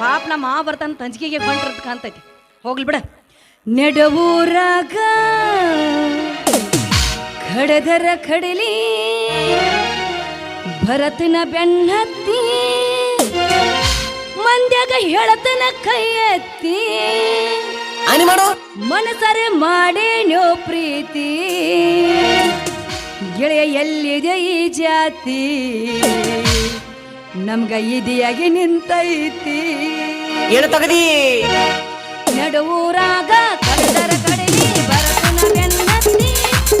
ಪಾಪ ನಮ್ಮ ಆ ಬರ್ತಾನ ತಂಜಿಕೆಗೆ ಬಂಟ್ರದ್ ಕಾಣ್ತೈತಿ. ಹೋಗ್ಲಿ ಬಿಡ. ನೆಡವೂರಾಗ ಖಡದರ ಖಡಲಿ ಭರತನ ಬೆನ್ನತ್ತಿ ಮಂದ್ಯಾಗ ಹೇಳತನ ಕೈ ಎತ್ತಿ ಆನಿ ಮಾಡು. ಮನಸರೆ ಮಾಡೇನೋ ಪ್ರೀತಿ ಗೆಳೆಯ ಎಲ್ಲಿದೆ ಈ ಜಾತಿ? ನಮ್ಗ ಇದಿಯಾಗಿ ನಿಂತೈತಿ. ಏನು ತಗದಿ. ನಡುವೂರಾಗ ಕಡದರ ಕಡಲಿ ಬರತನ ಬೆನ್ನತ್ತಿ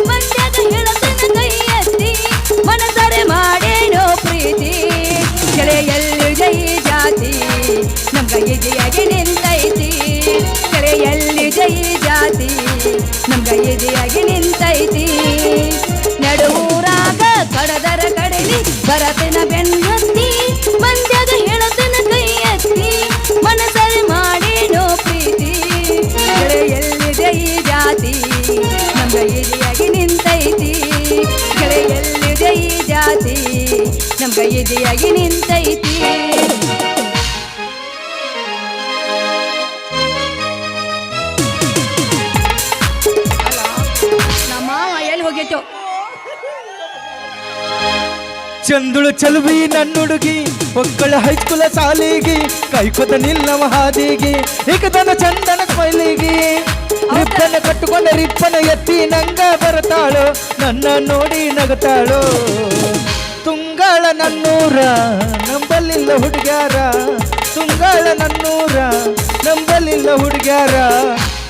ಮಂಡ್ಯದ ಹೇಳತನ ಕೈಯತ್ತಿ ಮನಸರೆ ಮಾಡೇನೋ ಪ್ರೀತಿ. ಕೆಳೆಯಲ್ಲಿ ಜೈ ಜಾತಿ ನಮ್ಗ ಇದಿಯಾಗಿ ನಿಂತೈತಿ. ಕೆಳೆಯಲ್ಲಿ ಜೈ ಜಾತಿ ನಮ್ಗ ಇದಿಯಾಗಿ ನಮ್ಗ ಇದಿಯಾಗಿ ನಿಂತೈತಿ ನಮ್ಮ ಮಾವ ಎಲ್ಲಿ ಹೋಗೈತೋ ಚಂದುಳು ಚಲುವಿ ನನ್ನುಡುಗಿ ಒಕ್ಕಳ ಹೈಸ್ಕೂಲ ಸಾಲಿಗಿ ಕೈಕೊತ ನಿಲ್ಲವ ಹಾದಿಗಿ ಏಕದನ ಚಂದನ ಸ್ಮೈಲಿಗಿ ರಿಪ್ಪನ ಕಟ್ಟುಕೊಂಡ ರಿಪ್ಪನ ಎತ್ತಿ ನಂಗ ಬರತಾಳು ನನ್ನ ನೋಡಿ ನಗತಾಳು ತುಂಗಾಳ ನನ್ನೂರ ನಂಬಲಿಲ್ಲ ಹುಡುಗ್ಯಾರ. ತುಂಗಾಳ ನನ್ನೂರ ನಂಬಲಿಲ್ಲ ಹುಡುಗ್ಯಾರ.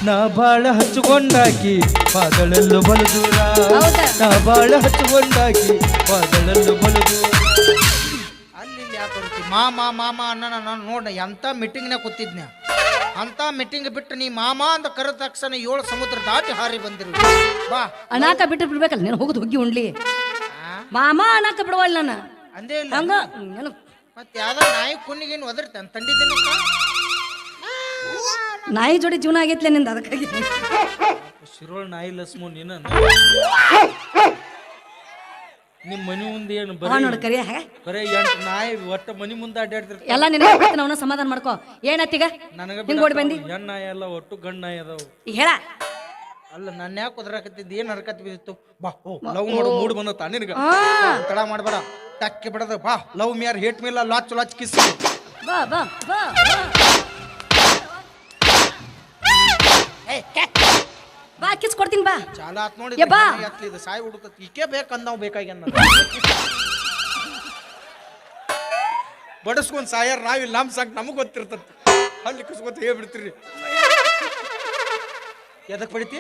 ನಾ ಬಾಳ ಹಚ್ಚಿಕೊಂಡಾಕಿ ಪಾದಳಲ್ಲು ಬಲದೂರ ನಾ ಬಾಳ ಹಚ್ಚಿಕೊಂಡಾಕಿ ಪಾದಳಲ್ಲು ಬಲದೂರ ಅಲ್ಲಿ ಯಾಕೆ ಮಾಮಾ ಮಾಮ ಅನ್ನ ನಾನು ನೋಡ ಎಂಥ ಮೀಟಿಂಗ್ನಾಗ ಕೂತಿದ್ನ ಅಂತ ಮೀಟಿಂಗ್ ಬಿಟ್ಟು ನೀ ಮಾಮ ಅಂತ ಕರೆದ ತಕ್ಷಣ ಏಳು ಸಮುದ್ರ ದಾಟಿ ಹಾರಿ ಬಂದಿರು ಬಾ. ಅನಾಕ ಬಿಟ್ಟು ಬಿಡ್ಬೇಕಲ್ಲ ನೀನು ಹೋಗುದು ಹುಗ್ಗಿ ಉಣ್ಲಿ. ಆ, ಮಾಮ ಅನ್ನಕ ಬಿಡವಲ್ಲ ನಾನು. ಅಂದೇ ಇಲ್ಲ. ಹಂಗ ಏನು. ಮತ್ತೆ ಯಾವ್ದೋ ನಾಯಿ ಕುಣ್ಣಿಗೇನು ಒದರ್ತಾನೆ ತಂಡಿ ದಿನಕ್ಕ ನಾಯಿ ಜೋಡಿ ಜೀವನ ಆಗೈತ್ಲೆ ನಿಂದ ಅದಕ್ಕಾಗಿ. ಶಿರೋಳ್ ನಾಯಿ ಲಸ್ಮು ನೀನ ನಿಮ್ಮ ಮನಿ ಮುಂದೆ ಏನು ಬರೀ ನೋಡು ಕರಿಯ ಬರೇ ಎಂಟು ನಾಯಿ ಒಟ್ಟ ಮನಿ ಮುಂದೆ ಅಡ್ಡಾಡ್ತಿರ್ತ ಎಲ್ಲ ನಿನಗೆ ಅವನ ಸಮಾಧಾನ ಮಾಡ್ಕೋ. ಏನತ್ತೀಗ ನನಗೆ ಹಿಂಗ್ ಓಡಿ ಬಂದಿ? ಹೆಣ್ಣು ನಾಯಿ ಎಲ್ಲ ಒಟ್ಟು ಗಂಡು ನಾಯಿ ಅದಾವು. ಈಗ ಹೇಳ. ಅಲ್ಲ ನನ್ನ ಯಾಕೆ ಕುದ್ರಾಕತ್ತಿದ್ದು ಏನ್ ಹರ್ಕತ್ ಬಿದ್ದಿತ್ತು? ಬಾ ಓ ಲವ್ ಮಾಡು ಮೂಡ್ ಬಂದತ್ತ ನಿನಗ. ಆ, ತಡ ಮಾಡಬೇಡ. ಟಕ್ಕಿ ಬಿಡದ? ಬಾ ಲವ್ ಮಿಯರ್ ಹೇಟ್ ಮೇಲ ಲಾಚ್ ಲಾಚ್ ಕಿಸ್. ಬಾ ಬಾ ಬಾ ಬಾ. ಬಾ ಕಿಸ್ ಕೊಡ್ತೀನಿ ಬಾ. ಚಾಲ ಆತ್ ನೋಡಿ ಬಾ. ಬಾ. ಇದು ಸಾಯಿ ಹುಡುಕತ್ ಈಕೆ ಬೇಕಂದ್ ನಾವು ಬೇಕಾಗ್ಯಾನ ಬಡಸ್ಕೊಂಡ್ ಸಾಯರ್ ನಾವಿಲ್ಲ ನಮ್ ಸಾಕ್ ನಮಗ್ ಗೊತ್ತಿರ್ತದ ಅಲ್ಲಿ ಕುಸ್ಕೊತ ಹೇಳ್ಬಿಡ್ತೀರಿ. ಎದಕ್ ಪಡಿತಿ?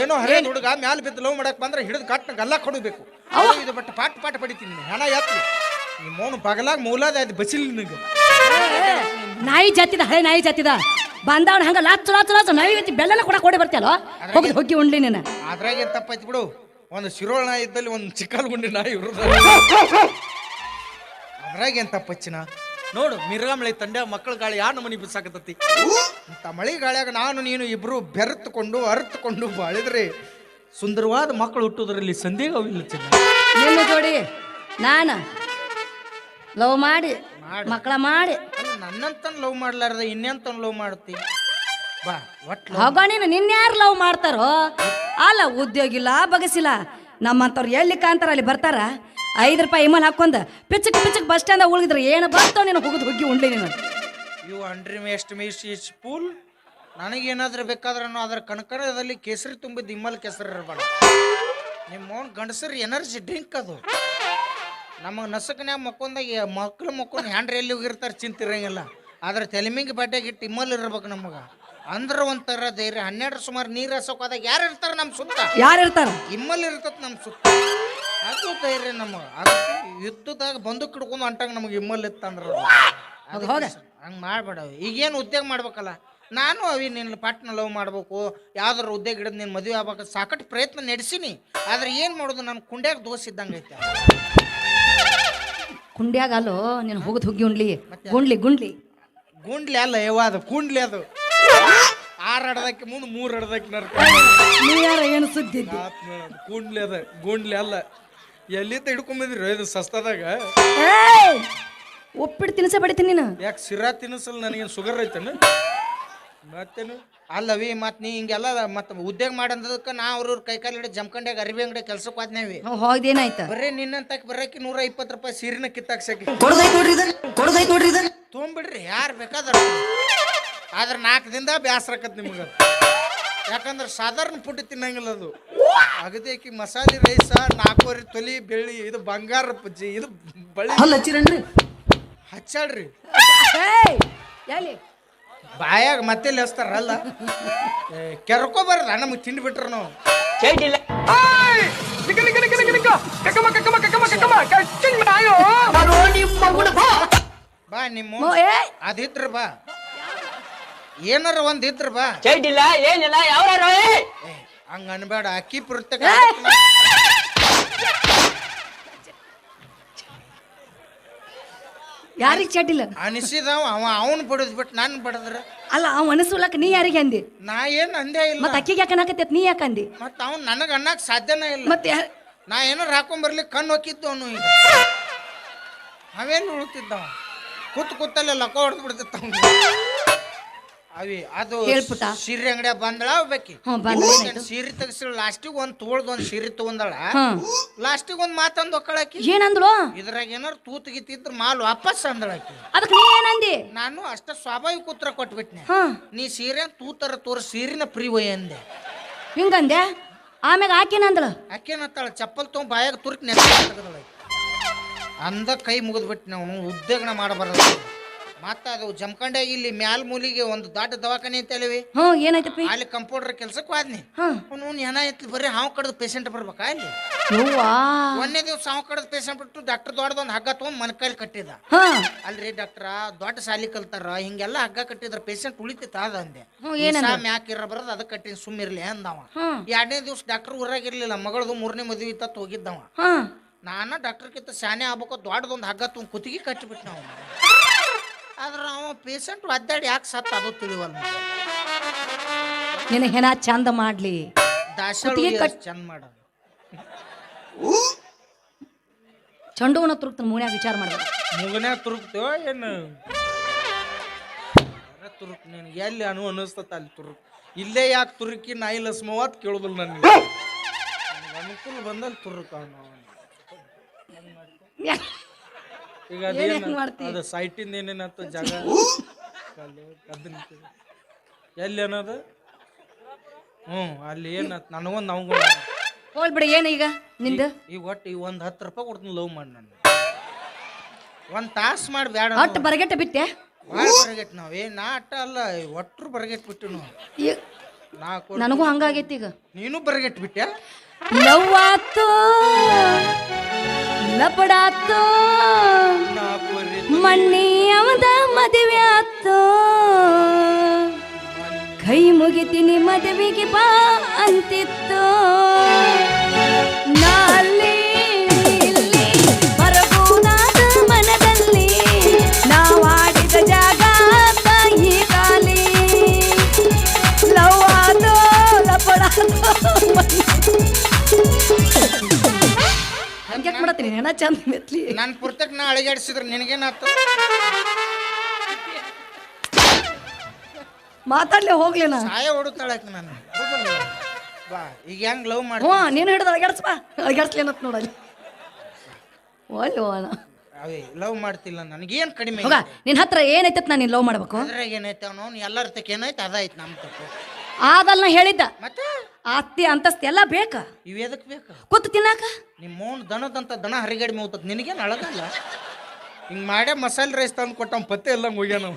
ಏನೋ ಹರೇ ಹುಡುಗ ಮ್ಯಾಲ ಬಿದ್ದು ಲವ್ ಮಾಡಕ್ ಬಂದ್ರೆ ಹಿಡಿದು ಕಟ್ನ ಗಲ್ಲ ಕೊಡಬೇಕು. ಅವ? ಇದು ಬಟ್ ಪಾಟ್ ಪಾಟ್ ಪಡಿತೀನಿ ಹೆಣ ಯಾತ್ರಿ ಮೋನು ಬಗಲಾಗ ಮೂಲದ ಅದು ಬಸಿಲ್ ನಿನಗೆ. ನಾಯಿ ಜಾತಿದ ಹಳೆ ನಾಯಿ ಜಾತಿದ. ಬಂದವನ ಹಂಗ ಲಾಚ್ ಲಾಚ್ ಲಾಚ್ ನಾಯಿ ಐತಿ ಬೆಲ್ಲನ ಕೂಡ ಕೊಡಿ ಬರ್ತಿಯಲ್ಲ? ಹೋಗಿ ಹೋಗಿ ಉಂಡ್ಲಿ ನೀನು. ಅದ್ರಾಗ ಏನು ತಪ್ಪಾಯ್ತು ಬಿಡು. ಒಂದು ಶಿರೋಳ ನಾಯಿ ಇದ್ದಲ್ಲಿ ಒಂದು ಚಿಕ್ಕಲ್ ಗುಂಡಿ ನಾಯಿ ಇರೋದು ಅದ್ರಾಗ ಏನ್ ತಪ್ಪಚ್ಚಿನ ನೋಡು ಮಿರ್ಗಾಮಳೆ ತಂಡ ಮಕ್ಕಳ ಗಾಳಿ ಯಾರು ನಮನಿ ಬಿಸಾಕತತಿ ಅಂತ ಮಳೆ ಗಾಳಿಯಾಗ ನಾನು ನೀನು ಇಬ್ರು ಬೆರೆತುಕೊಂಡು ಅರ್ತುಕೊಂಡು ಬಾಳಿದ್ರೆ ಸುಂದರವಾದ ಮಕ್ಕಳು ಹುಟ್ಟುವುದರಲ್ಲಿ ಸಂದೇಹವಿಲ್ಲ ಚಿನ್ನ. ನಿನ್ನ ಜೋಡಿ ನಾನು ಲವ್ ಮಾಡಿ ಮಾಡಿ. ಮಕ್ಕಳ ಮಾಡಿ. ಅಲ್ಲ ನನ್ನಂತ ಲವ್ ಮಾಡ್ಲಾರ್ದ ಇನ್ನೆಂತ ಲವ್ ಮಾಡ್ತಿ ಬಾ ಒಟ್ ಹೋಗ ನೀನು ನಿನ್ಯಾರು ಲವ್ ಮಾಡ್ತಾರೋ? ಅಲ್ಲ ಉದ್ಯೋಗಿಲ್ಲ ಬಗಸಿಲ್ಲ. ನಮ್ಮಂತವ್ರು ಎಲ್ಲಿ ಕಾಂತಾರ ಅಲ್ಲಿ ಬರ್ತಾರ? ಐದು ರೂಪಾಯಿ ಇಮಲ್ ಹಾಕೊಂಡ ಪಿಚ್ಚಕ್ ಪಿಚ್ಚಕ್ ಬಸ್ ಸ್ಟ್ಯಾಂಡ್ ಉಳಿದ್ರೆ ಏನು ಬರ್ತಾವ ನೀನು ಹೋಗುದು ಹೋಗಿ ಉಂಡ್ಲಿ ನೀನು? ಯು ಅಂಡ್ರಿ ಮೇಸ್ಟ್ ಮೀಸ್ ಇಸ್ ಪೂಲ್. ನನಗೇನಾದ್ರೂ ಬೇಕಾದ್ರೆ ಅದರ ಕಣಕರದಲ್ಲಿ ಕೇಸರಿ ತುಂಬಿದ ಇಮ್ಮಲ್ ಕೆಸರು ಇರಬೇಡ ನಿಮ್ಮ ಗಂಡಸರು ಎನರ್ಜಿ ಡ್ರಿಂಕ್ ಅದು. ನಮಗೆ ನಸಕನ್ಯಾಗ ಮಕ್ಕೊಂದಾಗ ಮಕ್ಳು ಮಕ್ಕೊಂಡು ಹ್ಯಾಂಡ್ರಿ ಎಲ್ಲಿ ಹೋಗಿರ್ತಾರೆ ಚಿಂತಿರಂಗಿಲ್ಲ. ಆದ್ರೆ ತೆಲಿಮಿಂಗ್ ಬಟ್ಟೆಗೆ ಇಟ್ಟು ಇಮ್ಮಲ್ ಇರ್ಬೇಕು ನಮಗೆ. ಅಂದ್ರೆ ಒಂಥರ ಧೈರ್ಯ. ಹನ್ನೆರಡು ಸುಮಾರು ನೀರು ಹಸೋಕಾದಾಗ ಯಾರು ಇರ್ತಾರೆ ನಮ್ಮ ಸುತ್ತ? ಯಾರು ಇರ್ತಾರ? ಇಮ್ಮಲ್ ಇರ್ತತ್ ನಮ್ಮ ಸುತ್ತ. ಅದು ಧೈರ್ಯ ನಮಗೆ. ಯುದ್ಧದಾಗ ಬಂದು ಹಿಡ್ಕೊಂಡು ಅಂಟಂಗ ನಮಗೆ ಇಮ್ಮಲ್ ಇತ್ತಂದ್ರ ಹೋಗ. ಹಂಗೆ ಮಾಡ್ಬೇಡ ಈಗೇನು ಉದ್ಯೋಗ ಮಾಡ್ಬೇಕಲ್ಲ? ನಾನು ಅವಿ ನಿನ್ನ ಪಾಟ್ನ ಲವ್ ಮಾಡ್ಬೇಕು. ಯಾವ್ದಾರು ಉದ್ಯೋಗ ಹಿಡಿದು ನಿನ್ನ ಮದುವೆ ಆಗ್ಬೇಕು ಸಾಕಷ್ಟು ಪ್ರಯತ್ನ ನಡೆಸೀನಿ. ಆದ್ರೆ ಏನು ಮಾಡೋದು? ನನ್ನ ಕುಂಡ್ಯಾಗ ದೋಷ ಇದ್ದಂಗೆ ಐತೆ. ಕುಂಡ್ಯಾಗ ಅಲ್ಲೋ ನೀನು ಹೋಗುದು ಹೋಗಿ ಉಂಡ್ಲಿ. ಗುಂಡ್ಲಿ ಗುಂಡ್ಲಿ. ಗುಂಡ್ಲಿ ಅಲ್ಲ ಯಾವ ಅದು ಕುಂಡ್ಲಿ ಅದು. ಆರು ಅಡದಕ್ಕೆ ಮುಂದೆ ಮೂರು ಅಡದಕ್ಕೆ ನರ್ಕ ನೀ ಯಾರ ಏನು ಸುದ್ದಿ? ಗುಂಡ್ಲಿ ಅದ ಗುಂಡ್ಲಿ ಅಲ್ಲ. ಎಲ್ಲಿಂದ ಹಿಡ್ಕೊಂಬಂದಿರಿ ಇದು ಸಸ್ತಾದಾಗ? ಏಯ್! ಉಪ್ಪಿಟ್ಟು ತಿನ್ಸ ಬಡಿತೀನಿ ನೀನು. ಯಾಕೆ ಸಿರಾ ತಿನ್ನಿಸಲ್ ನನಗೇನು ಶುಗರ್ ಐತೇನು? ಮತ್ತೇನು? ಅಲ್ಲವಿ ಮತ್ತೆ ನೀ ಹಿಂಗೆಲ್ಲ ಮತ್ತೆ ಉದ್ಯೋಗ ಮಾಡಂದದಕ್ಕೆ ನಾ ಅವ್ರವ್ರ ಕೈ ಕಾಲು ಹಿಡಿದು ಜಮ್ಕಂಡ್ಯಾಗ ಅರಿವಿ ಅಂಗಡಿ ಕೆಲ್ಸಕ್ಕೆ ಹೋದ್ನೇವಿ. ಹೋಗ್ದೇನಾಯ್ತ ಬರೀ ನಿನ್ನಂತಕ್ ಬರಕ್ಕೆ ನೂರ ಇಪ್ಪತ್ತು ರೂಪಾಯಿ ಸೀರಿನ ಕಿತ್ತಾಕ್ಸಕ್ಕೆ. ತೊಗೊಂಬಿಡ್ರಿ ಯಾರು ಬೇಕಾದ್ರೆ ಆದ್ರೆ ನಾಲ್ಕು ದಿನದ ಬ್ಯಾಸ್ರಕತ್ ನಿಮ್ಗೆ. ಯಾಕಂದ್ರೆ ಸಾಧಾರಣ ಫುಡ್ ತಿನ್ನಂಗಿಲ್ಲ ಅದು. ಅಗದೇಕಿ ಮಸಾಲೆ ರೈಸ ನಾಲ್ಕೂವರೆ ತೊಲಿ ಬೆಳ್ಳಿ ಇದು ಬಂಗಾರ ಪಜ್ಜಿ ಇದು ಬಳ್ಳಿ. ಹಚ್ಚಿರಣ್ರಿ ಹಚ್ಚಾಳ್ರಿ. ಏಯ್ ಎಲ್ಲಿ? ಬಾಯಾಗ ಮತ್ತೆ ಲೇಸ್ತಾರಲ್ಲ ಕೆರ್ಕೋಬಾರ್ದ ನಮಗೆ ತಿಂಡಿ ಬಿಟ್ರು ನಾವು. ಬಾ ನಿಮ್ಮ ಅದಿತ್ರ ಬಾ. ಏನಾರ ಒಂದ್ ಇದ್ರ ಬಾ. ಚೈಟಿಲ್ಲ ಏನಿಲ್ಲ ಯಾವ ಹಂಗ ಅನ್ಬೇಡ ಅಕ್ಕಿ ಪುರ್ತಕ. ಯಾರಿಗೆ ಚಡ್ಡಿಲ್ಲ ಅನಿಸಿದವ ಅವ ಅವನ್ ಬಡದ್ ಬಿಟ್ ನಾನು ಬಡದ್ರ. ಅಲ್ಲ ಅವ್ ಅನಸುಲಕ್ ನೀ ಯಾರಿಗೆ ಅಂದಿ? ನಾ ಏನ್ ಅಂದೇ ಇಲ್ಲ. ಮತ್ ಅಕ್ಕಿಗೆ ಯಾಕೆ ಅನ್ನಕತ್ತೈತ್ ನೀ ಯಾಕೆ ಅಂದಿ? ಮತ್ತ ಅವ್ನ್ ನನಗ ಅನ್ನಕ್ ಸಾಧ್ಯನೇ ಇಲ್ಲ. ಮತ್ತೆ ನಾ ಏನಾರ ಹಾಕೊಂಬರ್ಲಿ ಕಣ್ಣು ಹೊಕ್ಕಿದ್ದು ಅವನು ಈಗ. ಅವೇನು ಉಳ್ತಿದ್ದವ? ಕೂತ್ ಕೂತಲ್ಲೇ ಲಕ್ಕ ಹೊಡೆದು ಬಿಡ್ತಿತ್ತ ಅವಿ ಅದು. ಸೀರೆ ಅಂಗಡಿ ಬಂದಳ ಬೇಕಿ ಏನಾಯ್ತು? ಸೀರೆ ತೆಗ್ಸಿಳ ಲಾಸ್ಟಿಗೆ ಒಂದ್ ತೋಳ್ದ ಒಂದ್ ಸೀರೆ ತಗೊಂದಳ ಲಾಸ್ಟಿಗೆ ಒಂದ್ ಮಾತಂದ್ ಒಕ್ಕಳಾಕಿ. ಏನಂದ್ಳು ಇದ್ರಾಗ ಏನಾರು ತೂತ್ ಗೀತಿದ್ರ ಮಾಲ್ ವಾಪಸ್ ಅಂದಳಾಕಿ. ಅದಕ್ಕೆ ನೀ ಏನಂದಿ ನಾನು ಅಷ್ಟ ಸ್ವಾಭಾವಿಕ ಉತ್ತರ ಕೊಟ್ಬಿಟ್ನೆ. ನೀ ಸೀರೆ ತೂತರ ತೋರ್ ಸೀರಿನ ಪ್ರೀ ಒಯ್ ಅಂದೆ. ಹಿಂಗಂದೆ? ಆಮ್ಯಾಗ ಆಕಿನಂದ್ಳು ಆಕೇನತ್ತಾಳ ಚಪ್ಪಲ್ ತೊಗೊಂಡ್ ಬಾಯಾಗ ತುರ್ಕ್ ನೆಲ ಅಂದ ಕೈ ಮುಗಿದ್ಬಿಟ್ಟು ನಾವು ಉದ್ಯೋಗನ ಮಾಡಬಾರದು. ಮತ್ತ ಅದು ಜಮ್ಕಂಡೆ ಇಲ್ಲಿ ಮ್ಯಾಲ್ ಮೂಲಿಗೆ ಒಂದು ದೊಡ್ಡ ದವಾಖಾನೆ ಐತಲ್ವಿ ಹ್ಞೂ ಏನಾಯ್ತಪ್ಪಿ ಅಲ್ಲಿ ಕಂಪೌಂಡರ್ ಕೆಲ್ಸಕ್ಕೆ ಹೋದ್ನಿ. ಹಾ. ಅವ್ನು ಏನ ಐತಿ ಬರೀ ಹಾವು ಕಡ್ದು ಪೇಷಂಟ್ ಬರ್ಬೇಕಾ ಇಲ್ಲಿ? ಯವ್ವಾ? ಒಂದೇ ದಿವ್ಸ ಹಾವು ಕಡ್ದು ಪೇಷಂಟ್ ಬಿಟ್ಟು ಡಾಕ್ಟರ್ ದೊಡ್ಡದೊಂದು ಹಗ್ಗ ತೊಗೊಂಡ್ ಮನ್ಕೈಲಿ ಕಟ್ಟಿದ. ಹಾ. ಅಲ್ರಿ ಡಾಕ್ಟ್ರ ದೊಡ್ಡ ಸಾಲಿ ಕಲ್ತಾರ ಹಿಂಗೆಲ್ಲ ಹಗ್ಗ ಕಟ್ಟಿದ್ರ ಪೇಷಂಟ್ ಉಳಿತೈತ ಅದ ಅಂದೆ. ಹ್ಞೂ ಏನಂದ ಮ್ಯಾಕ್ ಇರ ಬರೋದು ಅದಕ್ಕೆ ಕಟ್ಟಿನ ಸುಮ್ಮಿರ್ಲಿ ಅಂದವ. ಎರಡನೇ ದಿವ್ಸ ಡಾಕ್ಟರ್ ಊರಾಗ ಇರ್ಲಿಲ್ಲ ಮಗಳದು ಮೂರನೇ ಮದುವೆ ಇತ್ತ ಹೋಗಿದ್ದವ ಹಾ. ನಾನ ಡಾಕ್ಟರ್ ಕಿತ್ತ ಶಾನೆ ಆಗ್ಬೇಕು ದೊಡ್ಡದೊಂದು ಹಗ್ಗ ತುಂಬ ಕುತ್ತಿಗೆ ಕಟ್ಟಿಬಿಟ್ಟು ನಾವು ಆದ್ರೆ ಅವ ಪೇಷಂಟ್ ಒದ್ದಾಡಿ ಯಾಕೆ ಸತ್ತ ಅದು ತಿಳಿವಲ್ಲ ನಿನ್ನ ಹೆಣ ಚಂದ ಮಾಡ್ಲಿ? ಕುತ್ತಿಗೆ ಕಟ್- ಚಂದ ಮಾಡ. ಚಂಡುವನ ತುರುಕ್ತ ಮೂನ್ಯಾಗ ವಿಚಾರ ಮಾಡ್ಬೇಕು ಮೂನ್ಯಾಗ ತುರುಕ್ತೇವ ಏನು? ತುರುಕ್ ನಿನಗೆ? ಎಲ್ಲಿ ಅನು ಅನಿಸ್ತತ ಅಲ್ಲಿ ತುರುಕ್? ಇಲ್ಲೇ ಯಾಕೆ ತುರುಕಿ ನಾಯಿ ಲಸ್ಮವಾತ್ ಕೇಳುದಿಲ್ಲ ನನಗೆ. ನನಗೆ ಅನುಕೂಲ ಬಂದಲ್ಲಿ ತುರುಕ ಈಗ ಅದೇನು ಅದು ಸೈಟಿಂದ ಏನೇನತ್ತು ಜಾಗ. ಎಲ್ಲಿ ಅನ್ನೋದು? ಹ್ಞೂ ಅಲ್ಲಿ ಏನಾಯ್ತು ನನಗೊಂದು ಅವಂಗ ಹೋಗ್ಬಿಡಿ ಏನೀಗ ನಿಂದು? ಈಗ ಒಟ್ಟು ಈಗ ಒಂದು ಹತ್ತು ರೂಪಾಯಿ ಕೊಡ್ತೀನಿ ಲವ್ ಮಾಡಿ ನಾನು ಒಂದು ತಾಸು ಮಾಡಿ ಬೇಡ ಒಟ್ಟು ಬರಗೆಟ್ಟ ಬಿಟ್ಟೆ? ಭಾಳ ಬರಗೆಟ್ ನಾವು. ಏ ನಾ ಅಟ್ಟ ಅಲ್ಲ ಒಟ್ಟರು ಬರಗೆಟ್ ಬಿಟ್ಟು ನಾವು ನನಗೂ ಹಂಗಾಗೈತಿ ಈಗ. ನೀನು ಬರಗೆಟ್ ಬಿಟ್ಟೆ? ಲವ್ ಆತು ಲಪಡಾತು ಮಣ್ಣಿ ಅವದ ಮದುವೆ ಆತು ಕೈ ಮುಗಿತೀನಿ ಮದುವೆಗೆ ಬಾ ಅಂತಿತ್ತು. ನಾ ಹಂಗೆ ಮಾಡತ್ತೀನಿ? ಹೆಣ ಚಂದ ಮೆತ್ಲಿ. ನನ್ನ ಪುರ್ತಕ್ ನಾ ಅಳಿಗಾಡಿಸಿದ್ರೆ ನಿನಗೇನಾಯ್ತು ಮಾತಾಡ್ಲಿ ಹೋಗ್ಲಿ ನಾ. ಸಾಯ ಹೊಡುತ್ತಾಳಕ್ಕೆ ನಾನು? ಬಾ ಈಗ ಹೆಂಗ್ ಲವ್ ಮಾಡಿ ಹ್ಞೂ ನೀನು ಹಿಡಿದು ಅಳಗಾಡ್ಸ್ ಬಾ. ಅಳಗಾಡ್ಸ್ಲಿ ಏನತ್ ನೋಡಲ್ಲಿ ಒಳ್ಳೆ ಹೋಣ ಅವೇ ಲವ್ ಮಾಡ್ತಿಲ್ಲ ನನಗೇನು ಕಡಿಮೆ ಹೋಗ ನಿನ್ನ ಹತ್ರ ಏನೈತೆ ನಾನು ಲವ್ ಮಾಡ್ಬೇಕು? ಅದ್ರಾಗ ಏನೈತೆ ಅವನು? ಎಲ್ಲರ ತಕ್ಕ ಏನೈತೆ? ಅದಾಯ್ತು ನಮ್ಮ ತಪ್ಪು. ಆದಲ್ ನಾ ಹೇಳಿದ್ದ. ಮತ್ತೆ? ಆಸ್ತಿ ಅಂತಸ್ತಿ ಎಲ್ಲ ಬೇಕ. ಇವ್ ಎದಕ್ ಬೇಕು? ಕೂತು ತಿನ್ನಾಕ? ನಿಮ್ಮ ಮೌನ್ ದನದಂತ ದನ ಹರಿಗಡಿ ಮೇವ್ತದ ನಿನಗೇನು ಅಳಗಲ್ಲ ಹಿಂಗ್ ಮಾಡೇ ಮಸಾಲೆ ರೈಸ್ ತಂದು ಕೊಟ್ಟ ಪತ್ತೆ ಎಲ್ಲ ಹೋಗ್ಯಾನ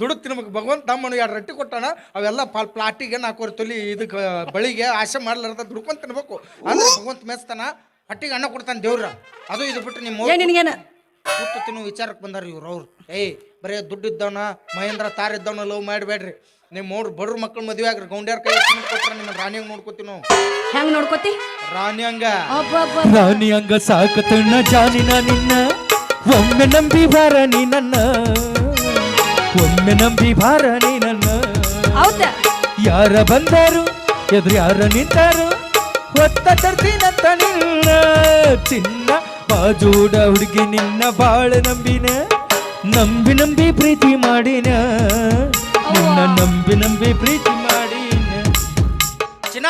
ದುಡ್ಡು ತಿನ್ಬೇಕು. ಭಗವಂತ ತಮ್ಮನು ಎರಡು ರೊಟ್ಟಿ ಕೊಟ್ಟಾನ ಅವೆಲ್ಲ ಪಾಲ್ ಪ್ಲಾಟಿಗೆ ನಾಲ್ಕೂವರೆ ತೊಲಿ ಇದಕ್ಕೆ ಬಳಿಗೆ ಆಸೆ ಮಾಡ್ಲಾರ್ದ ದುಡ್ಕೊಂಡ್ ತಿನ್ಬೇಕು. ಅಂದ್ರೆ ಭಗವಂತ ಮೆಚ್ತಾನ ಹಟ್ಟಿಗೆ ಅನ್ನ ಕೊಡ್ತಾನೆ ದೇವ್ರ. ಅದು ಇದು ಬಿಟ್ಟು ನಿಮ್ಮ ನಿನಗೇನ? ಕೂತು ತಿನ್ನು ವಿಚಾರಕ್ಕೆ ಬಂದಾರ ಇವ್ರು ಅವ್ರು. ಏಯ್ ಬರೇ ದುಡ್ಡು ಇದ್ದವನ ಮಹೇಂದ್ರ ತಾರ್ ಇದ್ದವನ ಲವ್ ಮಾಡಬೇಡ್ರಿ. ನಿಮ್ಮ ಮೂರು ಬಡ್ರ ಮಕ್ಕಳು ಮದುವೆ ಆಗ್ರಿ. ಗೌಂಡ್ಯಾರ ಕೈ ಕೊಟ್ರ ನಿಮ್ಮ ರಾಣಿಯಂಗ್ ನೋಡ್ಕೋತೀವಿ ನಾವು ಹೆಂಗ್ ನೋಡ್ಕೋತಿ? ರಾಣಿಯಂಗ ಹಂಗ. ರಾಣಿ ಹಂಗ ಸಾಕತಣ್ಣ ಜಾನಿನ ನಿನ್ನ. ಒಮ್ಮೆ ನಂಬಿ ಬಾರ ನೀ ನನ್ನ. ಒಮ್ಮೆ ನಂಬಿ ಬಾರ ನೀ ನನ್ನ. ಹೌದಾ? ಯಾರ ಬಂದರು? ಎದುರು ಯಾರ ನಿಂತಾರು? ಹೊತ್ತ ತರ್ತೀನಂತ ನಿನ್ನ. ಚಿನ್ನ ಬಾಜೂಡ ಹುಡುಗಿ ನಿನ್ನ ಬಾಳ ನಂಬಿನ. ನಂಬಿ ನಂಬಿ ಪ್ರೀತಿ ಮಾಡಿನ. ನಿನ್ನ ನಂಬಿ ನಂಬಿ ಪ್ರೀತಿ ಮಾಡಿ. ಚಿನ್ನ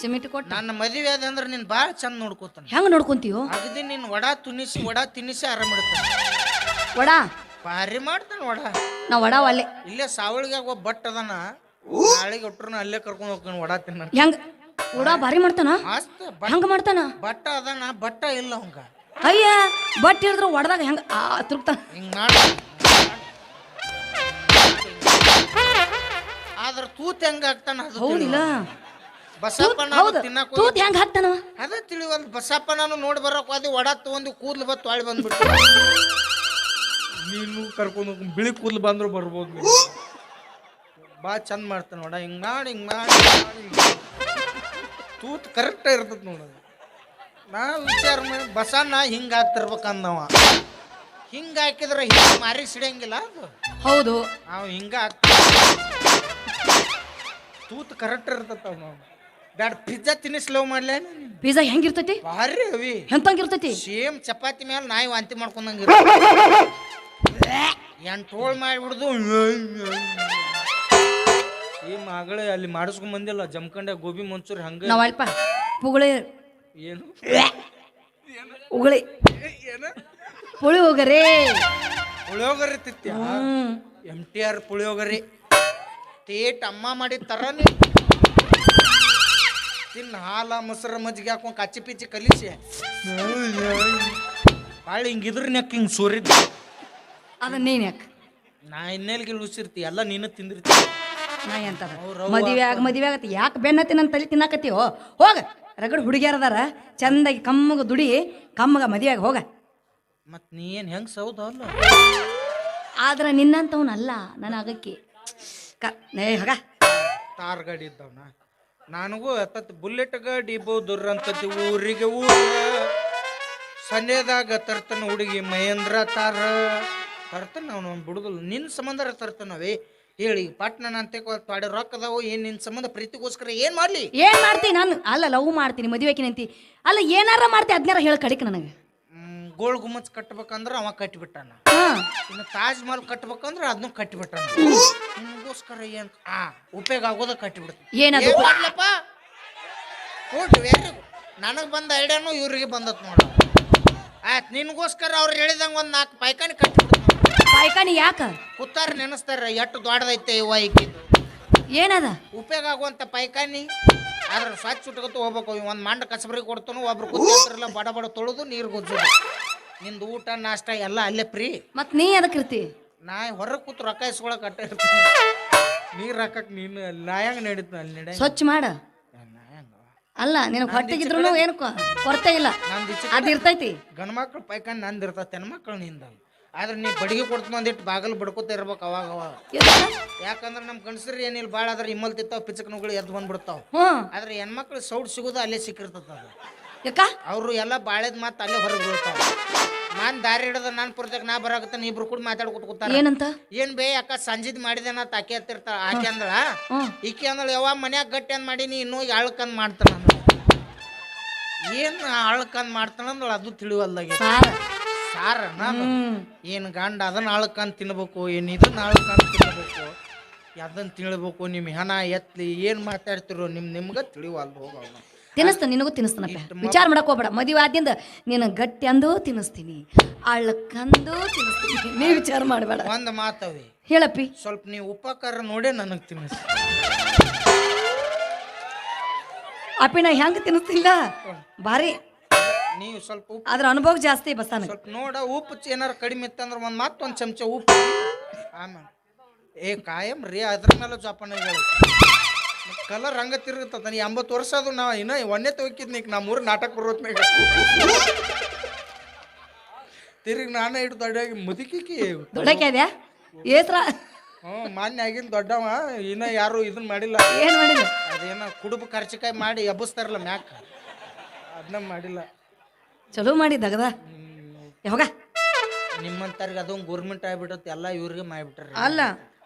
ಸಿಮೆಂಟ್ ಕೊಟ್ಟ. ನನ್ನ ಮದುವೆ ಅದ ಅಂದ್ರೆ ನೀನ್ ಭಾಳ ಚಂದ ನೋಡ್ಕೋತಾನೆ. ಹೆಂಗ್ ನೋಡ್ಕೊಂತೀವೋ ಅಗದಿ ನೀನ್ ವಡ ತುನಿಸಿ ವಡ ತಿನ್ನಿಸಿ ಆರಾಮ ಇಡ್ತಾನೆ ವಡ? ಭಾರಿ ಮಾಡ್ತಾನೆ ವಡ. ನಾ ವಡ ಅಲ್ಲಿ ಇಲ್ಲೇ ಸಾವಳಿಗೆ ಒಬ್ಬ ಬಟ್ ಅದಾನ ನಾಳೆಗೆ ಒಟ್ರನ್ನ ಅಲ್ಲೇ ಕರ್ಕೊಂಡು ಹೋಗ್ತಾನೆ ವಡ ತಿನ್ನ ಹೆಂಗ್? ವಡ ಭಾರಿ ಮಾಡ್ತಾನ? ಮಸ್ತ್ ಬಟ್ ಹೆಂಗ್ ಮಾಡ್ತಾನ? ಬಟ್ಟ ಅದಾನ ಬಟ್ಟ ಇಲ್ಲ ಅವಂಗ. ಅಯ್ಯ ಬಟ್ ಹಿಡಿದ್ರು ಒಡದಾಗ ಹೆಂಗ ಆ ತಿರುಗ್ತಾನ. ಹಿಂಗ್ ಮಾಡ. ತೂತ್ ಹೆಂಗ ಆಗ್ತಾನ ಅದು ಹೌದಿಲ್ಲ. ಬಸಪ್ಪನ ತಿನ್ನಕ ತೂತ್ ಹೆಂಗ್ ಹಾಕ್ತಾನವ ಅದ ತಿಳಿವಲ್ ಬಸಪ್ಪನನು ನೋಡಿ ಬರಕ್ ಹೋದಿ ಒಡ ತಗೊಂಡು ಕೂದ್ಲು ಬತ್ ತೊಳಿ ಬಂದ್ಬಿಟ್ಟು ನೀನು ಕರ್ಕೊಂಡು ಬಿಳಿ ಕೂದ್ಲು ಬಂದ್ರು ಬರ್ಬೋದು. ಬಾ ಚಂದ ಮಾಡ್ತಾನೆ ನೋಡ. ಹಿಂಗ್ ಮಾಡಿ ಹಿಂಗ್ ಮಾಡಿ. ತೂತ್ ಕರೆಕ್ಟ್ ಇರ್ತದ ನೋಡೋದು ನಾ ವಿಚಾರ ಮಾಡಿ ಬಸಣ್ಣ ಹಿಂಗ ಹಾಕ್ತಿರ್ಬೇಕಂದವ. ಹಿಂಗ ಹಾಕಿದ್ರೆ ಹಿಂಗ ಮಾರಿ ಸಿಡಂಗಿಲ್ಲ ಅದು. ಹೌದು. ನಾವು ಹಿಂಗ ಹಾಕ್ತ ತೂತ್ ಕರೆಕ್ಟ್ ಇರ್ತದ ನಾವು ಬ್ಯಾಡ ಪಿಜ್ಜಾ ತಿನ್ನಿಸ್ಲವ್ ಮಾಡ್ಲೇ ಪಿಜ್ಜಾ ಹೆಂಗಿರ್ತೈತಿ? ಭಾರಿ ಅವಿ. ಎಂತಂಗಿರ್ತೈತಿ? ಸೇಮ್ ಚಪಾತಿ ಮೇಲೆ ನಾಯಿ ವಾಂತಿ ಮಾಡ್ಕೊಂಡಂಗ ಎಂಟೋಳ್ ಮಾಡಿಬಿಡ್ದು. ಈ ಮಗಳು ಅಲ್ಲಿ ಮಾಡಿಸ್ಕೊಂಡ್ ಬಂದಿಲ್ಲ. ಜಮ್ಕಂಡೆ ಗೋಬಿ ಮಂಚೂರಿ ಹಂಗ. ನಾವ್ ಪುಗಳೆ. ಏನು? ಉಗುಳಿ ಏನು? ಪುಳಿ ಹೋಗರೇ ಪುಳಿಯೋಗರಿ ತಿತ್ತಿ ಎಂ ಟಿ ಆರ್ ಪುಳಿಯೋಗರಿ. ತೇಟ್ ಅಮ್ಮ ಮಾಡಿದ ತರನೇ ತಿನ್ನ ಹಾಲ ಮೊಸರ ಮಜ್ಜಿಗೆ ಹಾಕೊಂಡು ಕಚ್ಚಿ ಪಿಚ್ಚಿ ಕಲಿಸಿ. ಭಾಳ ಹಿಂಗಿದ್ರ ನೆಕ್ ಹಿಂಗೆ ಸೋರಿದ್ದ ಅದ ನೀನ್ ಯಾಕ? ನಾ ಇನ್ನೆಲ್ಗೆ ಉಸಿರ್ತಿ ಎಲ್ಲ ನೀನು ತಿಂದಿರ್ತಿ. ನಾ ಮದುವೆ ಆಗ ಮದುವೆ ಆಗತ್ತೆ. ಯಾಕೆ ಬೆನ್ನತ್ತಿ ನನ್ನ ತಲೆ ತಿನ್ನಾಕತ್ತೀವೋ ಹೋಗ. ರಗಡ್ ಹುಡುಗಿಯರದಾರ ಚಂದಾಗಿ ಕಮ್ಮಗ ದುಡಿ. ಕಮ್ಮಗ ಮದುವೆ ಆಗ ಹೋಗ. ಮತ್ ನೀ ಏನ್ ಹೆಂಗ್ ಸೌದ ಅಲ್ಲ? ಆದ್ರ ನಿನ್ನಂತವನಲ್ಲ ನನ್ನ ಆಗಕ್ಕೆ ಕ ಏ ಹೋಗ. ತಾರ್ ಗಾಡಿ ಇದ್ದವನ ನನಗೂ ಅತ್ತ ಬುಲೆಟ್ ಗಾಡಿ ಬೋದುರ್ ಅಂತತಿ ಊರಿಗೆ ಊರ. ಸಂಜೆದಾಗ ತರ್ತನ ಹುಡುಗಿ ಮಹೇಂದ್ರ ತಾರ. ತರ್ತನ ಅವನು ಬಿಡುದಿಲ್ಲ. ನಿನ್ನ ಸಂಬಂಧ ತರ್ತನವೇ ಹೇಳಿ ಪಾಟ್ನ ಅಂತ ತೊಡೆ ರೊಕ್ಕ ಅದಾವು ಏನ್ ನಿನ್ ಸಂಬಂಧ ಪ್ರೀತಿಗೋಸ್ಕರ ಏನ್ ಮಾಡ್ಲಿ? ಏನ್ ಮಾಡ್ತೀನಿ ನಾನು? ಅಲ್ಲ ಲವ್ ಮಾಡ್ತೀನಿ ಮದುವೆ ಅಂತಿ. ಅಲ್ಲ ಏನಾರ ಮಾಡ್ತಿ ಅದ್ನಾರ ಹೇಳ ಕಡಿಕ ನನಗೆ. ಗೋಳ್ ಗುಮ್ಮಚ್ ಕಟ್ಬೇಕಂದ್ರ ಅವ ಕಟ್ಟಿಬಿಟ್ಟಾನ ಇನ್ನು ತಾಜ್ ಮಹಲ್ ಕಟ್ಬೇಕಂದ್ರ ಅದನ್ನು ನಿಮ್ಗೋಸ್ಕರ ಏನ್ ಆ ಉಪಯೋಗ ಆಗೋದ ಕಟ್ಟಿಬಿಡ್ತು ಏನದು? ಏನ್ ಮಾಡ್ಲಪ್ಪ? ಗುಡ್ ವೆರಿ ನನಗೆ ಬಂದ ಐಡಿಯಾನು ಇವ್ರಿಗೆ ಬಂದತ್ ನೋಡ. ಆಯ್ತು ನಿನ್ಗೋಸ್ಕರ ಅವ್ರು ಹೇಳಿದಂಗೆ ಒಂದು ನಾಲ್ಕು ಪೈಕಾನಿ ಕಟ್ಟಿಬಿಡ್ತು ಪಾಯ್ಕಾನಿ ಯಾಕ? ಕೂತಾರ ನೆನೆಸ್ತಾರ ಎಷ್ಟು ದೊಡ್ಡದೈತೆ ಇವ ಈಕಿದು ಏನದ? ಉಪಯೋಗ ಆಗುವಂತ ಪೈಕಾನಿ ಆದ್ರೆ ಸ್ವಚ್ಛ ಉಟ್ಕೊತ ಹೋಗ್ಬೇಕು. ಒಂದು ಮಂಡ ಕಸಬರಿಗೆ ಕೊಡ್ತಾನು ಒಬ್ರು ಕೂತಿರ್ತಾರಲ್ಲ ಬಡ ಬಡ ತೊಳೆದು ನೀರು ಗೊಜ್ಜೋದು ನಿಂದು ಊಟ ನಾಷ್ಟ ಎಲ್ಲ ಅಲ್ಲೇ ಫ್ರೀ ಮತ್ ನೀ ಅದಕ್ಕೆ ಇರ್ತಿ? ನಾ ಹೊರಗೆ ಕೂತು ರೊಕ್ಕ ಇಸ್ಕೊಳಕ್ ಅಟ್ಟ ಇರ್ತೀನಿ ನೀರ್ ಹಾಕಕ್ ನೀನು ನಾಯಂಗ್ ನಾ ಹೆಂಗೆ ನಡೀತು ಅಲ್ಲಿ ನಡೆ? ಸ್ವಚ್ಛ ಮಾಡ. ನಾ ಹೆಂಗ? ಅಲ್ಲ ನಿನಗೆ ಹೊಟ್ಟೆಗಿದ್ರು ಏನು ಕೊ- ಕೊರತೆ ಇಲ್ಲ. ನಂದು ಈಚೆ ಅದ್ ಇರ್ತೈತಿ. ಗಂಡ ಮಕ್ಳು ಪೈಕಾನ್ ನಂದು ಇರ್ತೈತೆ ಹೆಣ್ಮಕ್ಳು ನಿಂದ ಆದ್ರೆ ನೀ ಬಡಿಗೆ ಕೊಡ್ತು ಒಂದಿಟ್ಟು ಬಾಗಲ್ ಬಡ್ಕೋತ ಇರ್ಬೇಕು ಅವಾಗ ಅವಾಗ. ಎದಕ್ಕ? ಯಾಕಂದ್ರೆ ನಮ್ಮ ಗಂಡಸ್ರು ಏನಿಲ್ಲ ಭಾಳ ಆದ್ರೆ ಇಮ್ಮಲ್ ತಿತ್ತಾವ ಪಿಚಕನುಗಳು ಎದ್ದು ಬಂದ್ಬಿಡ್ತಾವ. ಆದ್ರೆ ಹೆಣ್ಮಕ್ಳು ಸೌಟ್ ಸಿಗೋದು ಅಲ್ಲೇ ಸಿಕ್ಕಿರ್ತದ ಅದು. ಯಾಕ? ಅವರು ಎಲ್ಲ ಬಾಳೆದ್ ಮಾತು ಅಲ್ಲೇ ಹೊರಗೆ ಬೀಳ್ತಾವ. ನಾನ್ ದಾರಿ ಹಿಡಿದ ನಾನು ಪುರ್ತಕ್ಕೆ ನಾ ಬರಾಕತ್ತಾನ ಇಬ್ರು ಕೂಡ ಮಾತಾಡ್ಕೊತ ಕೂತಾರ. ಏನಂತ? ಏನ್ ಬೇ ಅಕ್ಕ ಸಂಜಿದ್ ಮಾಡಿದೆ ನಾ ತಾಕಿ ಹತ್ತಿರ್ತಾಳ ಆಕೆ ಅಂದಳ ಈಕೆ ಅಂದಳ ಯಾವ ಮನ್ಯಾಗ ಗಟ್ಟಿ ಅಂದ್ ಮಾಡೀನಿ ಇನ್ನೂ ಅಳ್ಕಂದ್ ಮಾಡ್ತಾನ. ಏನ್ ಅಳ್ಕಂದ್ ಮಾಡ್ತಾನ ಅಂದಳ ಅದು ತಿಳಿವಲ್ದಾಗ ಸಾರ. ನಾನು. ಏನ್ ಗಂಡ ಅದನ್ನ ಅಳ್ಕಂದ್ ತಿನ್ಬೇಕು ಏನು ಇದನ್ನ ಅಳ್ಕಂದ್ ತಿನ್ಬೇಕು ಅದನ್ನ ತಿಳ್ಬೇಕು ನಿಮ್ಮ ಹೆಣ ಎತ್ಲಿ ಏನ್ ಮಾತಾಡ್ತಿರೋ ನಿಮ್ ನಿಮ್ಗ ತಿಳಿವಲ್ಲ ಹೋಗಲ್ಲ ತಿನ್ನಿಸ್ತಾನ ನಿನಗೂ ತಿನ್ನಿಸ್ತಾನಪ್ಪ. ವಿಚಾರ ಮಾಡಕ್ ಹೋಗ್ಬೇಡ. ಮದುವೆ ಆದ್ಯಂದ ನೀನು ಗಟ್ಟಿ ಅಂದು ತಿನ್ನಿಸ್ತೀನಿ. ಅಳ್ಳಕ್ಕಂದು ತಿನ್ನಿಸ್ತೀನಿ. ನೀ ವಿಚಾರ ಮಾಡಬೇಡ. ಒಂದು ಮಾತವಿ ಹೇಳಪ್ಪಿ. ಸ್ವಲ್ಪ ನೀವು ಉಪಕಾರ ನೋಡೇ ನನಗೆ ತಿನ್ನಿಸ್ ಅಪ್ಪಿ ನಾ ಹೆಂಗ್ ತಿನ್ನಿಸ್ತಿಲ್ಲ? ಭಾರಿ ನೀವು ಸ್ವಲ್ಪ ಅದ್ರ ಅನುಭವ ಜಾಸ್ತಿ ಬಸ್ತಾನ ಸ್ವಲ್ಪ ನೋಡ ಉಪ್ಪು ಏನಾರ ಕಡಿಮೆ ಇತ್ತಂದ್ರೆ ಒಂದು ಮತ್ತೊಂದು ಚಮಚ ಉಪ್ಪು. ಆಮೇಲೆ. ಏ ಕಾಯಂ ರೀ ಅದ್ರ ಮೇಲೆ ಜೋಪಾನ ಕಲರ್ ಹಂಗ ತಿರುಗುತ್ತ ನೀ ಎಂಬತ್ತು ವರ್ಷ ಅದು ನಾ ಇನ್ನ ಒಂದೇ ತೊಗಿದ್ನಿ ಈಗ ನಮ್ಮ ಊರು ನಾಟಕ ಬರೋತ್ ತಿರುಗಿ ನಾನೇ ಇಟ್ಟು ದೊಡ್ಡಾಗಿ ಮುದುಕಿಕಿ. ಏಸ್ರ? ಹ್ಞೂ ಮಾನ್ಯ ಆಗಿನ ದೊಡ್ಡವ. ಇನ್ನ ಯಾರು ಇದನ್ನ ಮಾಡಿಲ್ಲ. ಏನು ಮಾಡಿಲ್ಲ? ಅದೇನ ಕುಡುಬು ಖರ್ಚಿಕಾಯಿ ಮಾಡಿ ಎಬ್ಬಿಸ್ತಾರಲ್ಲ ಮ್ಯಾಕ್. ಅದನ್ನ ಮಾಡಿಲ್ಲ. ಚಲೋ ಮಾಡಿ ದಗದ. ಯಾವಾಗ? ನಿಮ್ಮಂತವ್ರಿಗೆ ಅದೊಂದು ಗೋರ್ಮೆಂಟ್ ಆಗ್ಬಿಟ್ಟತ್ತೆ ಎಲ್ಲ ಇವ್ರಿಗೆ ಮಾಡಿಬಿಟ್ರಿ. ಅಲ್ಲ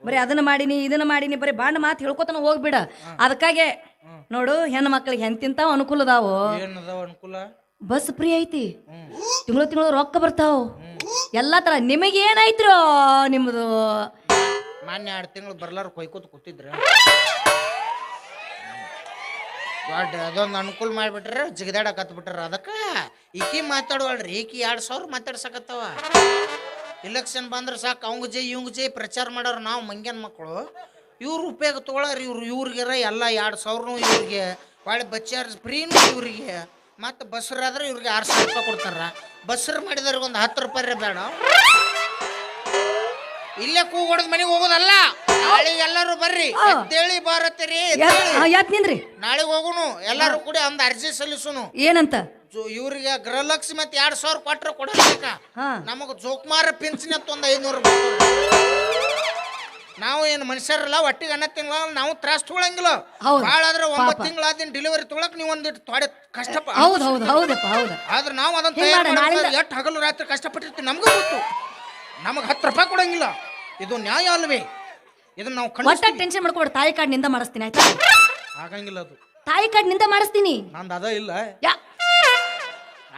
ಬರೀ ಅದನ್ನ ಮಾಡಿನಿ ಇದನ್ನ ಮಾಡೀನಿ ಬರೀ ಬಾಂಡ್ ಮಾತು ಹೇಳ್ಕೊತಾನ ಹೋಗ್ಬಿಡ. ಅದಕ್ಕಾಗೆ ನೋಡು ಹೆಣ್ಣು ಮಕ್ಳಿಗೆ ಹೆಂತಿಂತಾವ ಅನುಕೂಲ ಅದಾವು ಏನದಾವ ಅನುಕೂಲ? ಬಸ್ ಫ್ರೀ ಐತಿ. ತಿಂಗಳು ತಿಂಗಳು ರೊಕ್ಕ ಬರ್ತಾವ. ಎಲ್ಲಾ ತರ ನಿಮಗೆ ಏನಾಯ್ತ್ರೋ ನಿಮ್ದು? ಮಾನ್ಯ ಎರಡು ತಿಂಗಳು ಬರ್ಲಾರ ಕೊಯ್ಕೋತ ಕೂತಿದ್ರ. ದೊಡ್ಡ ಅದೊಂದು ಅನುಕೂಲ ಮಾಡಿಬಿಟ್ರೆ ಜಿಗದಾಡಕತ್ ಬಿಟ್ರ ಅದಕ್ಕೆ. ಈಕಿ ಮಾತಾಡುವಳ್ರಿ ಈಕಿ ಎರಡು ಸಾವಿರ ಮಾತಾಡ್ಸಕತ್ತವ. ಇಲೆಕ್ಷನ್ ಬಂದ್ರೆ ಸಾಕು ಅವಂಗ ಜೈ ಇವಂಗ ಜೈ ಪ್ರಚಾರ ಮಾಡೋರು ನಾವು ಮಂಗ್ಯನ ಮಕ್ಕಳು ಇವ್ರು ಉಪಯೋಗ ತೊಗೊಳಾರ ಇವ್ರು ಇವ್ರಿಗೆರ ಎಲ್ಲ ಎರಡು ಸಾವಿರನೂ ಇವ್ರಿಗೆ ಒಳ್ಳೆ ಬಚ್ಚಾರ ಫ್ರೀನೂ ಇವ್ರಿಗೆ. ಮತ್ತು ಬಸ್ರಾದ್ರೆ ಇವ್ರಿಗೆ ಆರು ಸಾವಿರ ರೂಪಾಯಿ ಕೊಡ್ತಾರ. ಬಸ್ರು ಮಾಡಿದವ್ರಿಗೆ ಒಂದು ಹತ್ತು ರೂಪಾಯಿ ಬೇಡ. ಇಲ್ಲೇ ಕೂ ಹೊಡೆದ್ ಮನೆಗೆ ಹೋಗೋದಲ್ಲ. ನಾಳೆ ಎಲ್ಲರೂ ಬರ್ರಿ. ಎದ್ದೇಳಿ ಬಾರತ್ತೀರಿ ನಿಂದ್ರಿ? ನಾಳೆಗೆ ಹೋಗುನು. ಎಲ್ಲರೂ ಕೂಡಿ ಒಂದು ಅರ್ಜಿ ಸಲ್ಲಿಸುನು. ಏನಂತ? ಇವ್ರಿಗೆ ಗೃಹಲಕ್ಷ್ಮಿ ಮತ್ತೆ ಎರಡ್ ಸಾವಿರ ಕೊಟ್ರೆ ಕೊಡಬೇಕ ಹಾ. ನಮಗ ಜೋಕುಮಾರ ಪಿಂಚಣಿ ಅಂತ ಒಂದು ಐನೂರು ರೂಪಾಯಿ ನಾವು ಏನು ಮನುಷ್ಯರಲ್ಲ ಒಟ್ಟಿಗೆ ಅನ್ನ ತಿಂಗಳ ನಾವು ತ್ರಾಸ ತಗೊಳಂಗಿಲ್ಲ. ಹೌದು. ಭಾಳ ಆದ್ರೆ ಒಂಬತ್ತು ಪಾಪ. ತಿಂಗಳಾದಿನ ಡೆಲಿವರಿ ತೊಗೊಳಕ್ ನೀವು ಒಂದಿಟ್ಟು ತೊಡೆ ಕಷ್ಟ ಹೌದು ಹೌದು ಹೌದಪ್ಪ ಹೌದು ಆದ್ರೆ ನಾವು ಅದನ್ನ ಹಿಂಗ್ ತಯಾರು ನಾಳಿಂದ- ಎಷ್ಟು ಹಗಲು ರಾತ್ರಿ ಕಷ್ಟಪಟ್ಟಿರ್ತೀವಿ ನಮಗೂ ಗೊತ್ತು. ನಮಗೆ ಹತ್ತು ರೂಪಾಯಿ ಕೊಡಂಗಿಲ್ಲ. ಇದು ನ್ಯಾಯ ಅಲ್ವೇ? ಇದನ್ನ ನಾವು ಒಟ್ಟ ಖಂಡಿಸ್ತೀವಿ ಟೆನ್ಷನ್ ಮಾಡ್ಕೊಬೇಡ ತಾಯಿ ಕಾರ್ಡ್ನಿಂದ ಮಾಡಿಸ್ತೀನಿ ಆಯ್ತಾ? ಆಗಂಗಿಲ್ಲ ಅದು. ತಾಯಿ ಕಾರ್ಡ್ನಿಂದ ಮಾಡಿಸ್ತೀನಿ. ನಂದು ಅದ ಇಲ್ಲ. ಯಾ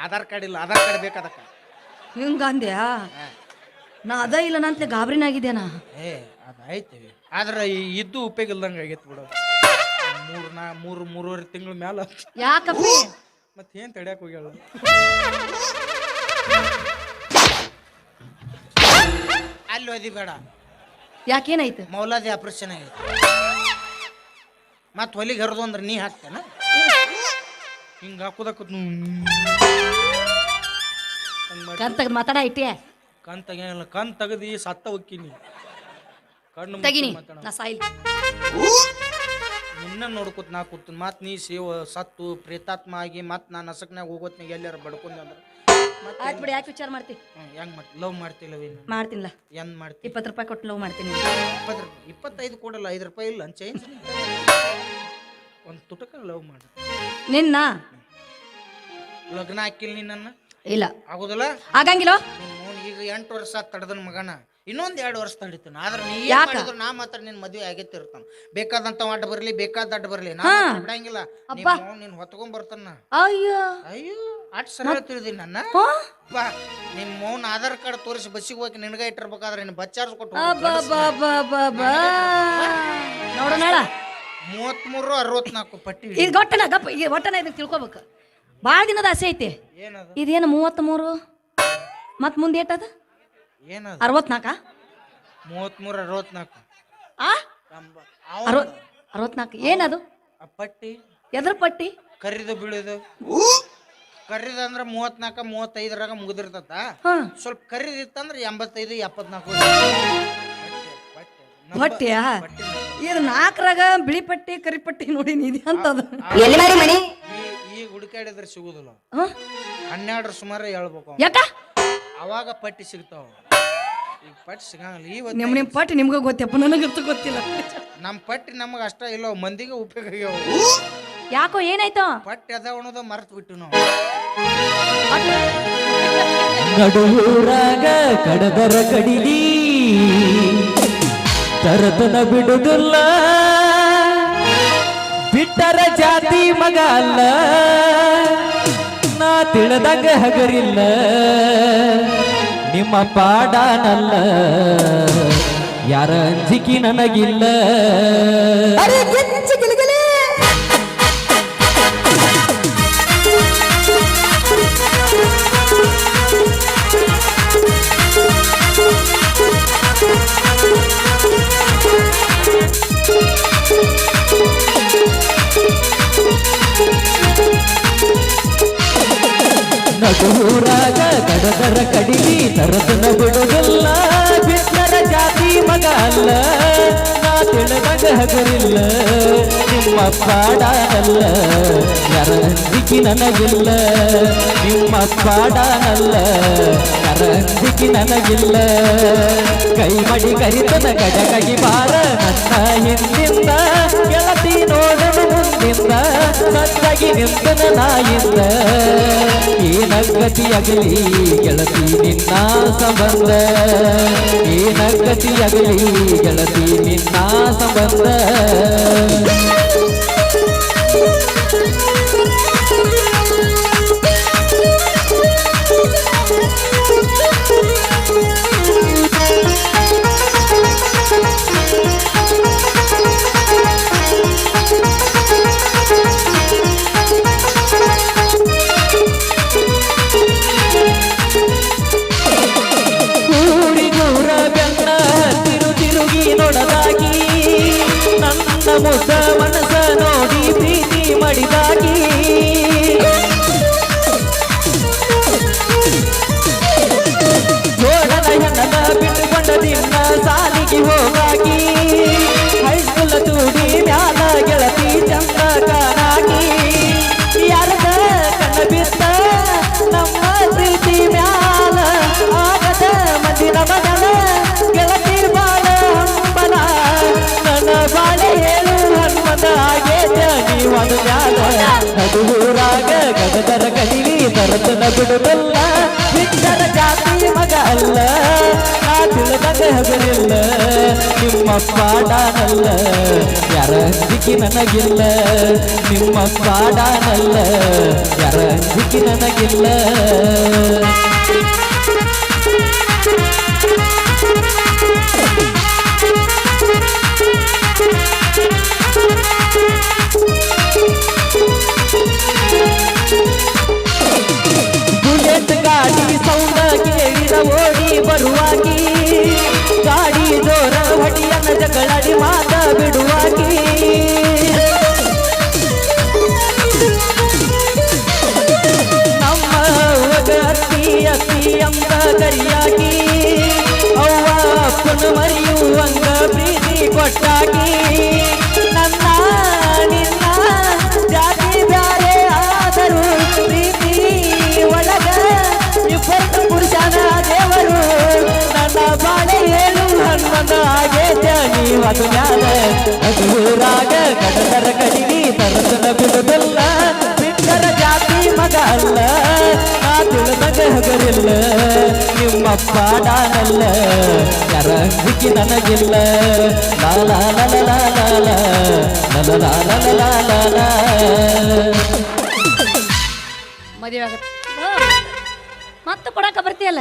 ಆಧಾರ್ ಕಾರ್ಡ್ ಇಲ್ಲ ಆಧಾರ್ ಕಾರ್ಡ್ ಬೇಕು ಅದಕ್ಕೆ. ಹಿಂಗಂದ್ಯಾ ನಾ ಅದ ಇಲ್ಲ ನಂತಲೇ ಗಾಬರಿನಾಗಿದ್ದೇನಾ ಏ ಅದಾಯ್ತು ಆದ್ರೆ ಈ ಇದ್ದು ಉಪಯೋಗ ಇಲ್ದಂಗೆ ಆಗೈತೆ ಬಿಡು. ಮೂರು ನಾ ಮೂರು ಮೂರುವರೆ ತಿಂಗಳ ಮ್ಯಾಲ. ಯಾಕಪ್ಪಿ? ಮತ್ತೆ ಏನು ತಡ್ಯಾಕ ಹೋಗ್ಯಾಳ? ಅಲ್ಲಿ ಓದಿ ಬೇಡ. ಯಾಕೇನಾಯ್ತು? ಮೌಲಾದಿ ಆಪರೇಷನ್ ಆಗೈತೆ. ಮತ್ತೆ ಹೊಲಿಗೆ ಹರಿದು ಅಂದ್ರೆ ನೀ ಹಾಕ್ತೇನ? ಹಿಂಗೆ ಹಾಕೋದಕ್ಕ ಕಣ್ ತೆಗ್ದು ಮಾತಾಡ ಇಟ್ಟೆ. ಕಣ್ ತೆಗಿಯಲ್ಲ ಕಣ್ ತೆಗದಿ ಸತ್ತ ಹೋಗ್ತೀನಿ ಕಣ್ಣು ತೆಗಿನಿ. ನಾ ಸಾಯಿಲ್. ನಿನ್ನ ನೋಡ್ಕೊತ ನಾ ಕೂತೀನಿ ಮತ್ತೆ ನೀ ಸೇವ ಸತ್ತು ಪ್ರೇತಾತ್ಮ ಆಗಿ ಮತ್ತೆ ನಾನು ನಸಕ್ನಾಗ ಹೋಗೋತ್ನಾಗ ಎಲ್ಲಾರ ಬಡ್ಕೊಂಡೆ ಅಂದ್ರೆ. ಆಯ್ತು ಬಿಡಿ ಯಾಕೆ ವಿಚಾರ ಮಾಡ್ತಿ? ಹೆಂಗ್ ಮಾಡ್ತಿ? ಲವ್ ಮಾಡ್ತಿಲ್ಲ ಮಾಡ್ತೀನಿಲ್ಲ ಏನ್ ಮಾಡ್ತಿ? ಇಪ್ಪತ್ತು ರೂಪಾಯಿ ಕೊಟ್ಟು ಲವ್ ಮಾಡ್ತೀನಿ. ಇಪ್ಪತ್ತು ರೂಪಾಯಿ ಇಪ್ಪತ್ತೈದು ಕೊಡಲ್ಲ ಐದು ರೂಪಾಯಿ ಇಲ್ಲ ಚೇಂಜ್ ಒಂದು ತುಟಕ ಲವ್ ಮಾಡ. ನಿನ್ನ? ಲಗ್ನ ಹಾಕಿಲ್ಲ ನಿನ್ನ? ಇಲ್ಲ. ಆಗೋದಿಲ್ಲ? ಆಗಂಗಿಲ್ಲ? ಈಗ ಎಂಟು ವರ್ಷ ತಡೆದನ್ ಮಗನ. ಇನ್ನೊಂದ್ ಎರಡು ವರ್ಷ ತಡಿತಾನ. ಆದ್ರೆ ನೀ ಏನ್ ಯಾಕ? ಮಾಡಿದ್ರು ನಾ ಮಾತ್ರ ನಿನ್ ಮದ್ವೆ ಆಗೈತಿರ್ತಾನ ಬೇಕಾದಂತ ಅಡ್ಡ ಬರ್ಲಿ ಬೇಕಾದ ಅಡ್ಡ ಬರ್ಲಿ. ನಾ ಹಾ. ಮಾತ್ರ ಬಿಡಂಗಿಲ್ಲ. ನಿಮ್ಮ ನಿನ್ನ ಹೊತ್ಕೊಂಡ್ ಬರ್ತಾನ. ಅಯ್ಯೋ. ಅಯ್ಯೋ ಅಟ್ ಸರಳ ತಿಳಿದಿ ನನ್ನ. ಹಾ? ಬಾ. ನಿಮ್ಮ ಮೌನ್ ಆಧಾರ್ ಕಾರ್ಡ್ ತೋರಿಸಿ ಬಸ್ಸಿಗೆ ಹೋಗಿ ನಿನಗ ಇಟ್ಟಿರ್ಬೇಕಾದ್ರೆ ನಿನ್ ಬಚ್ಚಾರ್ಸ್ ಕೊಟ್ಟು ಅಬ್ಬಬ್ಬಬ್ಬಬ್ಬಾ. ನೋಡು ನಾಳ ಮೂವತ್ಮೂರು ಅರವತ್ನಾಲ್ಕು ಪಟ್ಟಿ ಇದು ಗೊಟ್ಟನ ಗಪ್ಪ ಈಗ ಒಟ್ಟನ ಇದನ್ನ ತಿಳ್ಕೊಬೇಕು. ಭಾಳ ದಿನದ ಆಸೆ ಐತಿ. ಏನದು? ಇದೇನು ಮೂವತ್ತ್ಮೂರು ಮತ್ತು ಮುಂದೆ ಏಟದ ಏನದು? ಅರವತ್ನಾಲ್ಕ? ಮೂವತ್ಮೂರು ಅರವತ್ನಾಲ್ಕು. ಆ? ಅರವತ್ ಅರವತ್ನಾಲ್ಕು. ಏನದು? ಆ ಪಟ್ಟಿ? ಎದ್ರ ಪಟ್ಟಿ? ಕರಿದು ಬೀಳುದು. ಕರಿದ ಅಂದ್ರೆ ಮೂವತ್ನಾಲ್ಕ ಮೂವತ್ತೈದರಾಗ ಮುಗಿದಿರ್ತತ ಹಾಂ ಸ್ವಲ್ಪ ಕರಿದಿತ್ತಂದ್ರೆ ಎಂಬತ್ತೈದು ಎಪ್ಪತ್ನಾಲ್ಕು. ಪಟ್ಟಿಯಾ ಇದು ನಾಲ್ಕರಾಗ ಬಿಳಿ ಪಟ್ಟಿ ಕರಿ ಪಟ್ಟಿ ನೋಡಿ ನಿಧಿ ಅಂತ ಎಲ್ಲಿ ಮಾರಿ ಮನಿ ಈಗ ಹುಡುಕಾಡಿದ್ರೆ ಸಿಗುದಿಲ್ಲ. ಹನ್ನೆರಡರ ಸುಮಾರು ಹೇಳ್ಬೇಕು. ಯಾಕ? ಅವಾಗ ಪಟ್ಟಿ ಸಿಗ್ತಾವ ಈಗ ಪಟ್ಟಿ ಸಿಗಂಗಿಲ್ಲ. ಈ ನಿಮ್ ನಿಮ್ ಪಟ್ಟಿ ನಿಮ್ಗೆ ಗೊತ್ತಪ್ಪ ನನಗಂತೂ ಗೊತ್ತಿಲ್ಲ. ನಮ್ಮ ಪಟ್ಟಿ ನಮಗೆ ಅಷ್ಟ ಇಲ್ಲ ಮಂದಿಗೆ ಉಪಯೋಗ ಆಗ್ಯಾವ. ಯಾಕೋ ಏನಾಯ್ತು? ಪಟ್ಟಿ ಅದ ಅನ್ನೋದು ಮರ್ತು ಬಿಟ್ಟು ನಾವು. ನಡುವೂರಾಗ ಕಡದರ ಕಡಿಲಿ. ತರತನ ಬಿಡುದಿಲ್ಲ. ಬಿಟ್ಟರ ಜಾತಿ ಮಗ ಅಲ್ಲ. ನಾ ತಿಳಿದಾಗ ಹಗರಿಲ್ಲ. ನಿಮ್ಮ ಪಾಡಾನಲ್ಲ. ಯಾರ ಅಂಜಿಕೆ ನನಗಿಲ್ಲ. ನಡುವೂರಾಗ ಕಡದರ ಕಡಿಲಿ ತರತನ ಬಿಡುದಿಲ್ಲ ಬಿಟ್ಟರ ಜಾತಿ ಮಗ ಅಲ್ಲ, ನಾ ಹಗರಿಲ್ಲ, ನಿಮ್ಮ ಪಾಡಾನಲ್ಲ, ಯಾರ ಸಿಕ್ಕಿ ನನಗಿಲ್ಲ, ನಿಮ್ಮ ಪಾಡಾನಲ್ಲ, ಯಾರ ಸಿಕ್ಕಿ ನನಗಿಲ್ಲ. ಕೈ ಮಡಿ ಕರಿತನ ಗಡಗಗಿ ಬಾರ, ನನ್ನ ಹಿಂದಿಂದ ಗೆಳತಿ ನೋಡಲು ಮುಂದಿಂದ ಸತ್ತಾಗಿ ನಿಂತನ ನಾಯಿಂದ. ಏನಗತಿಯಾಗಲಿ ಗೆಳತಿ ನಿನ್ನ ಸಂಬಂಧ. ಏನಗತಿಯಾಗಲಿ ಗೆಳತಿ ನಿನ್ನ ಸಂಬಂಧ. ಕರ್ತನ ಬಿಡುವುದಿಲ್ಲ ಹಿಂದನ ಜಾತಿ ಮಗ ಅಲ್ಲ ಆ ತಿಳಿದಂಗೆ ಹಗಲಿಲ್ಲ ನಿಮ್ಮಪ್ಪ ಡಾನಲ್ಲ, ಯಾರ ದಿಕ್ಕಿ ನನಗಿಲ್ಲ ನಿಮ್ಮ ಪಾಡಾನಲ್ಲ ಯಾರ ದಿಕ್ಕಿ ನನಗಿಲ್ಲ. ಗಾಡಿ ಸೌಂಡ ಕೇಳಿದ ಓಡಿ ಬರುವಾಗಿ ಗಾಡಿ ಜೋರ ಹಟಿಯನ್ನ ಜಗಳಾಡಿ ಮಾತ ಬಿಡುವಾಗಿ ನಮ್ಮ ಅತಿ ಅಂತ ಕರಿಯಾಗಿ ಅವ್ವ ಪುನ ಮರಿಯುವಂಗ ಪ್ರೀತಿ ಕೊಟ್ಟಾಗಿ ಅದು ಜ್ಞಾನ ನನಗಿಲ್ಲ ಮತ್ತೆ ಬರ್ತೀಯಲ್ಲ?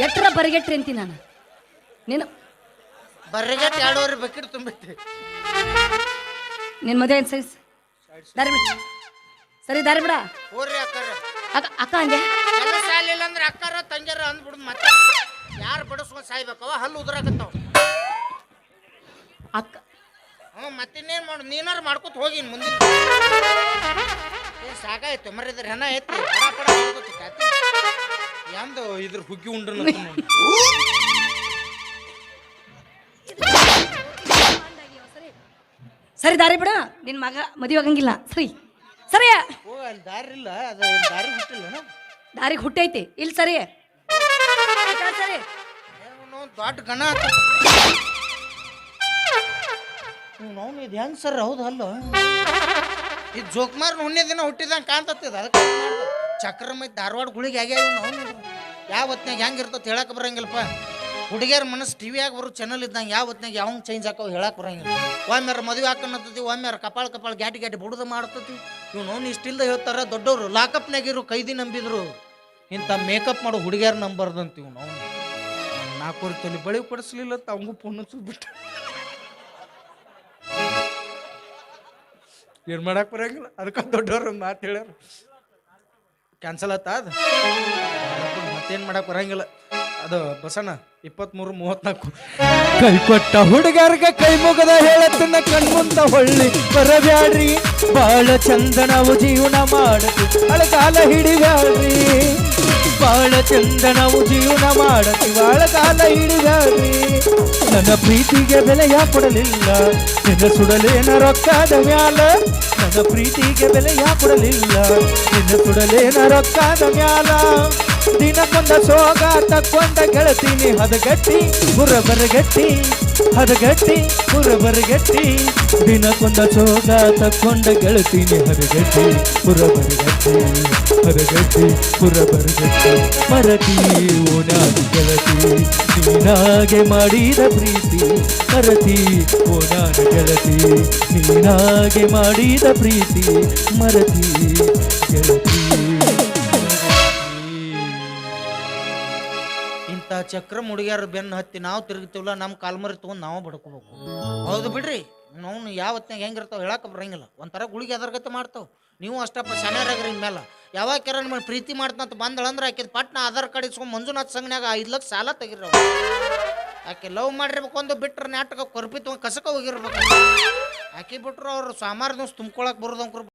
ಎಟ್ಟರ ಬರಿಗೆಟ್ರಿ ಅಂತೀನಿ ನಾನು. ನೀನು ಬರ್ರಿಗಟ್ ಎರಡೂವರೆ ಬಕೆಟ್ ತುಂಬೈತಿ ನಿನ್ ಮದುವೆ ಏನು ಸರಿ ದಾರಿ ಬಿಡ. ಸರಿ ದಾರಿ ಬಿಡ. ಹೋರ್ರಿ ಅಕ್ಕಾರ. ಅಕ್ಕ ಅಕ್ಕ ಎಲ್ಲ ಸಾಲಿಲ್ಲ ಅಂದ್ರೆ ಅಕ್ಕಾರ ತಂಗ್ಯಾರ ಅಂದ್ಬಿಡು ಮತ್ತೆ. ಯಾರು ಬಡಿಸ್ಕೊಂಡು ಸಾಯ್ಬೇಕವ ಹಲ್ಲು ಉದುರಾಕತ್ತಾವ. ಅಕ್ಕ. ಹ್ಞೂ ಮತ್ತಿನ್ನೇನು ಮಾಡು? ನೀನಾರು ಮಾಡ್ಕೊತ ಹೋಗಿ ಮುಂದಿನ. ಏನ್ ಸಾಕಾಯ್ತು? ಮರಿದ್ರ ಹೆಣ ಐತಿ. ಪಡ ಇದ್ರ ಹುಗ್ಗಿ ಉಂಡ್ರ ಸರಿ ದಾರಿ ಬಿಡ. ನಿನ್ನ ಮಗ ಮದುವೆ ಆಗಂಗಿಲ್ಲ. ಸರಿ. ಸರಿ ಓ ಅಲ್ಲಿ ದಾರಿ ಇಲ್ಲ ಅದು ದಾರಿ ಬಿಟ್ಟಿಲ್ಲ ದಾರಿಗೆ ಹುಟ್ಟೈತಿ ಇಲ್ಲಿ ಸರಿ. ಸರಿ. ದೊಡ್ಡ ಗಣ ಇದು ಹೆಂಗ್ ಸರ್? ಹೌದು ಅಲ್ಲ. ಇದು ಜೋಕ್ಮಾರ್ ಹುಣ್ಣೆ ದಿನ ಹುಟ್ಟಿದಂಗೆ ಕಾಣ್ತತ್ತಿದ ಅದಕ್ಕೆ ಚಕ್ರ ಮೈ ಧಾರವಾಡ ಗುಳಿಗೆ ಆಗ್ಯಾವ ನಾವು ಯಾವ ಹೊತ್ನಾಗ ಹೆಂಗೆ ಇರ್ತದೆ ಹೇಳಕ್ಕೆ ಬರಂಗಿಲ್ಲಪ್ಪ. ಹುಡುಗಿಯರ ಮನಸ್ಸು ಟಿವಿ ವಿಯಾಗ ಬರೋ ಚಾನಲ್ ಇದ್ದಂಗೆ ಯಾವ ಹೊತ್ನಾಗ ಯಾವ ಚೇಂಜ್ ಹಾಕೋ ಹೇಳಕ್ ಬರಂಗಿಲ್ಲ. ಒಮ್ಮೆರ ಮದುವೆ ಹಾಕನ್ನತ್ತತಿ ಒಮ್ಮೆರ ಕಪಾಳ ಕಪಾಳ ಗ್ಯಾಟಿ ಗ್ಯಾಟಿ ಬುಡದ ಮಾಡ್ತತಿ. ಇವ್ ನೋನ್ ಇಷ್ಟಿಲ್ದ ಹೇಳ್ತಾರ, ದೊಡ್ಡವರು ಲಾಕಪ್ನಾಗಿರು ಕೈದಿ ನಂಬಿದ್ರು. ಇಂಥ ಮೇಕಪ್ ಮಾಡೋ ಹುಡುಗಿಯರ್ ನಂಬರ್ದಂತೀವಿ ನಾವು ನಾಲ್ಕೂರು ತೊಲಿ ಬಳಿ ಕೊಡಿಸ್ಲಿಲ್ಲ ಅವಂಗೂ ಫೋನ್ ಬಿಟ್ಟು. ಏನು ಮಾಡಕ್ ಬರಂಗಿಲ್ಲ, ಅದಕ್ಕೆ ದೊಡ್ಡವ್ರು ಮಾತು ಹೇಳ್ಯಾರ. ಕ್ಯಾನ್ಸಲ್ ಆತ ಅದು ಮತ್ತೇನು ಮಾಡಕ್ ಬರಂಗಿಲ್ಲ. ಅದು ಬಸಣ್ಣ, ಇಪ್ಪತ್ಮೂರು, ಮೂವತ್ನಾಲ್ಕು. ಕೈ ಕೊಟ್ಟ ಹುಡುಗರ್ಗ ಕೈ ಮುಗದ ಹೇಳತ್ತಿನ ಕಣ್ಮುಂದ ಹೊಳ್ಳಿ ಬರಬ್ಯಾಡ್ರಿ. ಬಾಳ ಚಂದ ನಾವು ಜೀವನ ಮಾಡತಿ, ಅಳಗಾಲ ಹಿಡಿಬ್ಯಾಡ್ರಿ. ಬಾಳ ಚಂದ ನಾವು ಜೀವನ ಮಾಡತಿ ಬಾಳಗಾಲ ಹಿಡಿಬ್ಯಾಡ್ರಿ. ನನ್ನ ಪ್ರೀತಿಗೆ ಬೆಲೆಯ ಕೊಡಲಿಲ್ಲ, ನಿನ್ನ ಸುಡಲೇನ ರೊಕ್ಕದ ಮ್ಯಾಲ. ನನ್ನ ಪ್ರೀತಿಗೆ ಬೆಲೆಯ ಕೊಡಲಿಲ್ಲ, ನಿನ್ನ ಸುಡಲೇನ ರೊಕ್ಕದ ಮ್ಯಾಲ. ದಿನಕ್ಕೊಂದ ಸೋಗ ತಕ್ಕೊಂಡ ಗೆಳತೀನಿ ಹದಗಟ್ಟಿ ಬುರ ಬರಗಟ್ಟಿ ಹದಗಟ್ಟಿ ಬುರ ಬರಗಟ್ಟಿ ದಿನಕ್ಕೊಂದ ಸೋಗ ತಕ್ಕೊಂಡ ಗೆಳತೀನಿ ಹದಗಟ್ಟಿ ಬುರ ಬರಗಟ್ಟಿ ಹದಗಟ್ಟಿ ಬುರ ಬರಗಟ್ಟಿ ಮರತಿ ಓನಾದ ಗೆಳತಿ, ನೀನಾಗೆ ಮಾಡಿದ ಪ್ರೀತಿ. ಮರತಿ ಓನಾದ ಗೆಳತಿ, ನೀನಾಗೆ ಮಾಡಿದ ಪ್ರೀತಿ. ಮರತಿ ಗೆಳತಿ. ಚಕ್ರ ಮುಡಿಗ್ಯಾರ ಬೆನ್ನು ಹತ್ತಿ ನಾವು ತಿರುಗ್ತೀವಲ್ಲ, ನಮ್ಮ ಕಾಲ್ಮರಿ ತೊಗೊಂಡು ನಾವು ಬಡ್ಕೋಬೇಕು. ಹೌದು ಬಿಡ್ರಿ. ನಾವು ಯಾವತ್ತಿನಾಗ ಹೆಂಗಿರ್ತಾವೆ ಹೇಳಕ್ಕೆ ಬರಂಗಿಲ್ಲ. ಒಂಥರ ಗುಳಿಗೆ ಅದರ್ಗತೆ ಮಾಡ್ತಾವೆ. ನೀವು ಅಷ್ಟಪ್ಪ ಸಣ್ಣ ಇನ್ಮೇಲೆ ಯಾವಾಗ ಕೆರ ನಿಮ್ಮ ಪ್ರೀತಿ ಮಾಡ್ತಂತ ಬಂದಳಂದ್ರೆ ಆಕಿದ ಪಟ್ನ ಆಧಾರ್ ಕಾರ್ಡ್ ಇಸ್ಕೊಂಡು ಮಂಜುನಾಥ್ ಸಂಘನ್ಯಾಗ ಐದು ಲಕ್ಷ ಸಾಲ ತೆಗಿರೋ ಆಕೆ ಲವ್ ಮಾಡಿರ್ಬೇಕು ಒಂದು ಬಿಟ್ರೆ ನಾಟಕ ಕೊರ್ಪಿ ಕಸಕ ಹೋಗಿರ್ಬೇಕು. ಆಕೆ ಬಿಟ್ಟರು ಅವ್ರು ಸಾಮಾರ್ ದಿವ್ಸ ತುಂಬ್ಕೊಳಕ್ ಬರೋದಂಕ್ರು